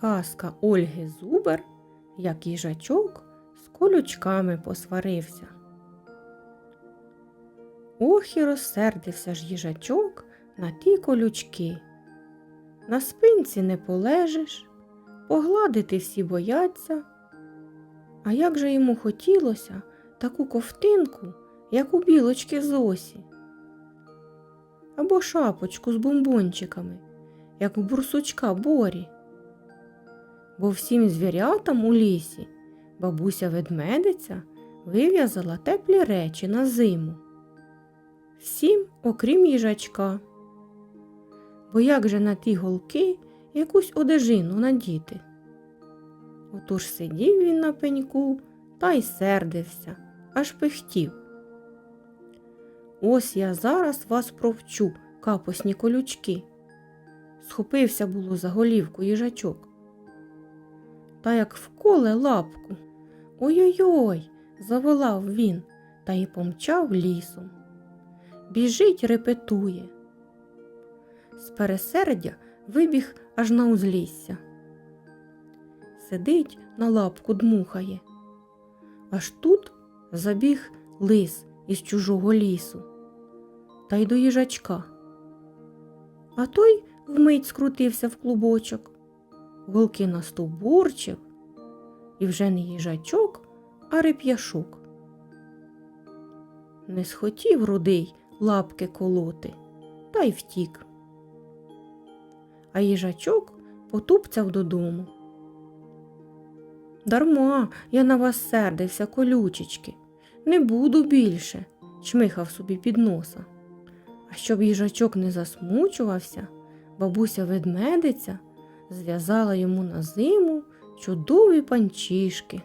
Казка Ольги Зубер, як їжачок з колючками посварився. Ох і розсердився ж їжачок на ті колючки. На спинці не полежиш, погладити всі бояться. А як же йому хотілося таку ковтинку, як у білочки Зосі, або шапочку з бомбончиками, як у бурсучка Борі. Бо всім звірятам у лісі бабуся ведмедиця вив'язала теплі речі на зиму. Всім, окрім їжачка. Бо як же на ті голки якусь одежину надіти? Отож сидів він на пеньку та й сердився, аж пихтів. Ось я зараз вас провчу, капосні колючки. Схопився було за голівку їжачок. Та як вколе лапку. Ой-ой-ой, заволав він та й помчав лісом. Біжить, репетує. З пересердя вибіг аж на узлісся. Сидить на лапку дмухає. Аж тут забіг лис із чужого лісу та й до їжачка. А той вмить скрутився в клубочок, голки настовбурчив, і вже не їжачок, а реп'яшок. Не схотів рудий лапки колоти, та й втік. А їжачок потупцяв додому. Дарма я на вас сердився, колючечки, не буду більше, чмихав собі під носа. А щоб їжачок не засмучувався, бабуся ведмедиця зв'язала йому на зиму чудові панчішки.